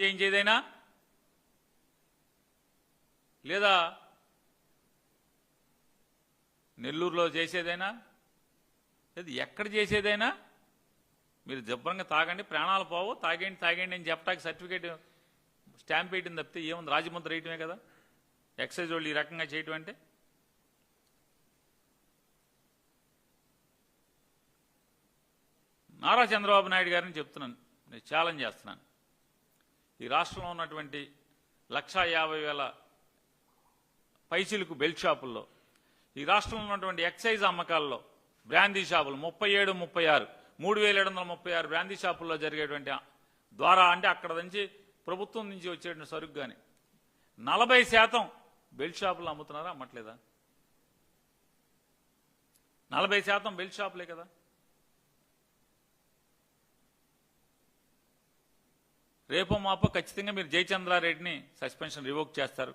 చేయించేదైనా? లేదా నెల్లూరులో చేసేదైనా? లేదు ఎక్కడ చేసేదైనా? మీరు జబ్బరంగా తాగండి ప్రాణాలు పోవు తాగండి తాగండి అని చెప్పడానికి సర్టిఫికేట్ స్టాంప్ వేయడం తప్పితే ఏముంది? రాజముద్ర వేయటమే కదా? ఎక్సైజ్ వాళ్ళు ఈ రకంగా చేయటం అంటే? నారా చంద్రబాబు నాయుడు గారిని చెప్తున్నాను నేను ఛాలెంజ్ చేస్తున్నాను. ఈ రాష్ట్రంలో ఉన్నటువంటి లక్షా యాభై వేల పైసలకు బెల్ట్ షాపుల్లో ఈ రాష్ట్రంలో ఉన్నటువంటి ఎక్సైజ్ అమ్మకాల్లో బ్రాందీ షాపులు ముప్పై ఏడు ముప్పై ఆరు మూడు వేల ఏడు వందల ముప్పై ఆరు బ్రాందీ షాపుల్లో జరిగేటువంటి ద్వారా అంటే అక్కడ నుంచి ప్రభుత్వం నుంచి వచ్చేటువంటి సరుకు కానీ నలభై శాతం బెల్ట్ షాపులు అమ్ముతున్నారా? అమ్మట్లేదా? నలభై శాతం బెల్ట్ షాపులే కదా? రేపో మాపో ఖచ్చితంగా మీరు జయచంద్రారెడ్డిని సస్పెన్షన్ రివోక్ చేస్తారు.